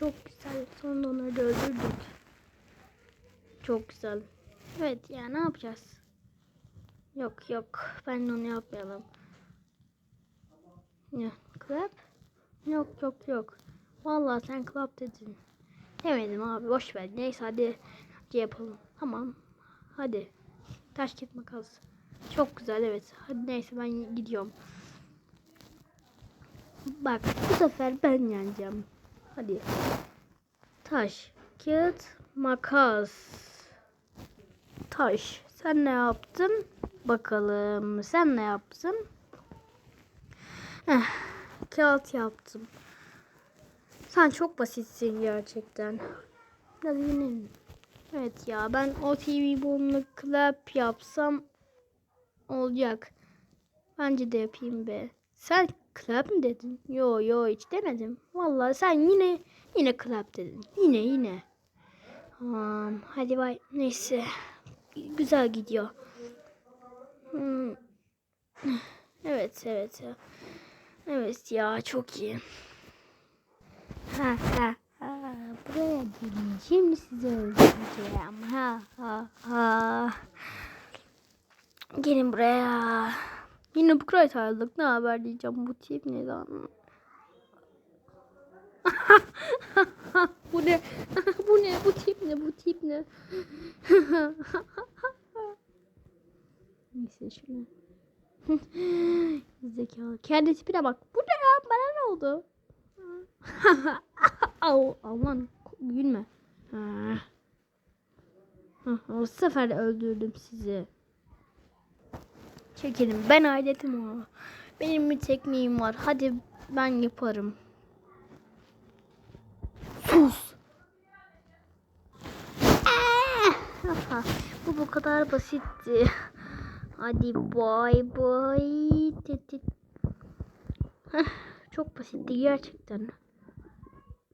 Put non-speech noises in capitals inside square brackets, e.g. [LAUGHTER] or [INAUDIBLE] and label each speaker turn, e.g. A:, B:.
A: Çok güzel. Sonunda onları da öldürdük. Çok güzel. Evet ya ne yapacağız? Yok yok. Ben onu yapmayalım. Ne? Clap? Yok yok yok. Vallahi sen clap dedin. Demedim abi boş ver. Neyse hadi yapalım. Tamam. Hadi. Taş kit makas. Çok güzel evet. Hadi neyse ben gidiyorum. Bak bu sefer ben yeneceğim. Hadi. Taş, kağıt, makas. Taş. Sen ne yaptın? Bakalım. Sen ne yaptın? Eh, kağıt yaptım. Sen çok basitsin gerçekten. Hadi yine. Evet ya ben o TV bonlu clap yapsam olacak. Bence de yapayım be. Sen clap mi dedin? Yo yo hiç demedim. Vallahi sen yine yine clap dedin. Yine yine. Tamam hadi bay. Neyse. Güzel gidiyor. Hmm. Evet evet. Evet ya çok iyi. Ha ha ha. Buraya gelin. Şimdi sizi öldüreceğim. Ha ha ha. Gelin buraya. Yine bu kriterlik ne haber diyeceğim. Bu tip ne lan? [LAUGHS] bu ne? [LAUGHS] bu ne? Bu tip ne? Bu tip ne? [LAUGHS] Neyse şunu. Zekalı. Kendi tipine bak. Bu ne ya? Bana ne oldu? Au, Allah'ım gülme. Ha. Hah, O sefer öldürdüm sizi. Çekelim. Ben aletim o. Benim bir tekniğim var. Hadi ben yaparım. Sus. Ah! bu bu kadar basitti. Hadi bay bay. Çok basitti gerçekten.